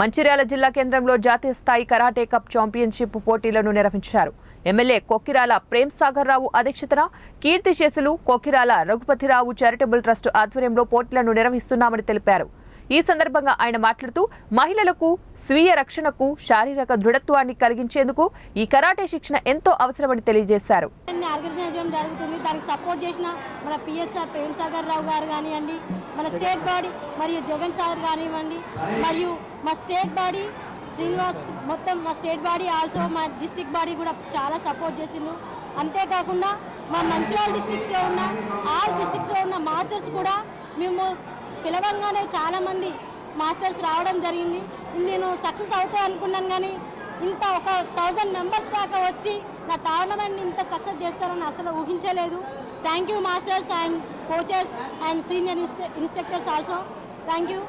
మంచిర్యాల జిల్లా కేంద్రంలో జాతీయ స్థాయి కరాటే కప్ ఛాంపియన్షిప్ పోటీలను నిర్వహించారు. ఎమ్మెల్యే కొక్కిరాల ప్రేమ్ సాగర్ రావు అధ్యక్షతన కీర్తిశేషులు కొక్కిరాల రఘుపతిరావు చారిటబుల్ ట్రస్ట్ ఆధ్వర్యంలో పోటీలను నిర్వహిస్తున్నామని తెలిపారు. ఈ సందర్భంగా ఆయన మాట్లాడుతూ మహిళలకు స్వీయ రక్షణకు శారీరక దృఢత్వాన్ని కలిగించేందుకు ఈ కరాటే శిక్షణ ఎంతో అవసరమని తెలియజేశారు. అన్ని ఆర్గనైజ్ జరుగుతుంది. దానికి సపోర్ట్ చేసిన మన పిఎస్ఆర్ ప్రేమ్ సాగర్ రావు గారు కానివ్వండి మన స్టేట్ బాడీ మరియు జగన్ సార్ కానివ్వండి మరియు మా స్టేట్ బాడీ శ్రీనివాస్ మొత్తం మా స్టేట్ బాడీ ఆల్సో మా డిస్టిక్ బాడీ కూడా చాలా సపోర్ట్ చేసిండు అంతేకాకుండా మా మంచిర్యాల డిస్టిక్స్లో ఉన్న ఆల్ డిస్టిక్లో ఉన్న మాస్టర్స్ కూడా మేము పిలవంగానే చాలామంది మాస్టర్స్ రావడం జరిగింది. నేను సక్సెస్ అవుతా అనుకున్నాను కానీ ఇంత ఒక థౌజండ్ మెంబర్స్ దాకా వచ్చి నా టోర్నమెంట్ని ఇంత సక్సెస్ చేస్తారని అసలు ఊహించలేదు. Thank you masters and coaches and senior instructors also. Thank you.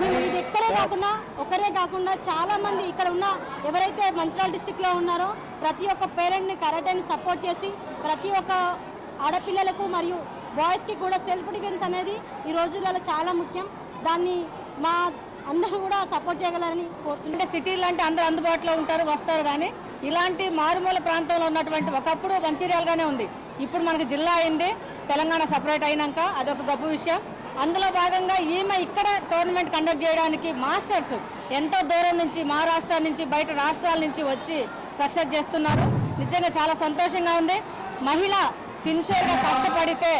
మేము ఇది ఎక్కడే కాకుండా ఒకరే కాకుండా చాలామంది ఇక్కడ ఉన్న ఎవరైతే మంచిర్యాల డిస్టిక్లో ఉన్నారో ప్రతి ఒక్క పేరెంట్ని అని సపోర్ట్ చేసి ప్రతి ఒక్క ఆడపిల్లలకు మరియు బాయ్స్కి కూడా సెల్ఫ్ డిఫెన్స్ అనేది ఈ రోజులలో చాలా ముఖ్యం. దాన్ని మా అందరూ కూడా సపోర్ట్ చేయగలరని కోరుతున్నాను అంటే సిటీలు అంటే అందరూ అందుబాటులో ఉంటారు వస్తారు కానీ ఇలాంటి మారుమూల ప్రాంతంలో ఉన్నటువంటి ఒకప్పుడు మంచిర్యాలుగానే ఉంది. ఇప్పుడు మనకు జిల్లా అయింది తెలంగాణ సపరేట్ అయినాక అదొక గొప్ప విషయం. అందులో భాగంగా ఈమె ఇక్కడ టోర్నమెంట్ కండక్ట్ చేయడానికి మాస్టర్స్ ఎంతో దూరం నుంచి మహారాష్ట్ర నుంచి బయట రాష్ట్రాల నుంచి వచ్చి సక్సెస్ చేస్తున్నారు. నిజంగా చాలా సంతోషంగా ఉంది. మహిళ సిన్సియర్గా కష్టపడితే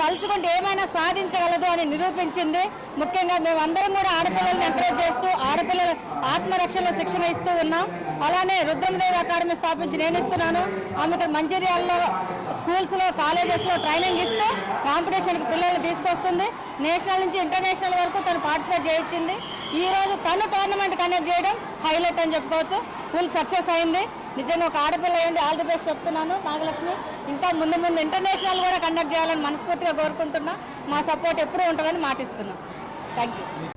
తలుచుకుంటే ఏమైనా సాధించగలదు అని నిరూపించింది. ముఖ్యంగా మేము అందరం కూడా ఆడపిల్లల్ని ఎంకరేజ్ చేస్తూ ఆడపిల్లల ఆత్మరక్షణలో శిక్షణ ఇస్తూ ఉన్నాం. అలానే రుద్రమదేవి అకాడమీ స్థాపించి నేను ఇస్తున్నాను. ఆమె మంచిర్యాలలో స్కూల్స్లో కాలేజెస్లో ట్రైనింగ్ ఇస్తూ కాంపిటీషన్కి పిల్లల్ని తీసుకొస్తుంది. నేషనల్ నుంచి ఇంటర్నేషనల్ వరకు తను పార్టిసిపేట్ చేయించింది. ఈ రోజు తను టోర్నమెంట్ కండక్ట్ చేయడం హైలైట్ అని చెప్పుకోవచ్చు. ఫుల్ సక్సెస్ అయింది. నిజంగా ఒక ఆడపిల్ల అయ్యండి ఆల్ ది బెస్ట్ చెప్తున్నాను నాగలక్ష్మి. ఇంకా ముందు ముందు ఇంటర్నేషనల్ కూడా కండక్ట్ చేయాలని మనస్ఫూర్తిగా కోరుకుంటున్నా. మా సపోర్ట్ ఎప్పుడూ ఉంటుందని మాటిస్తున్నాం. Thank you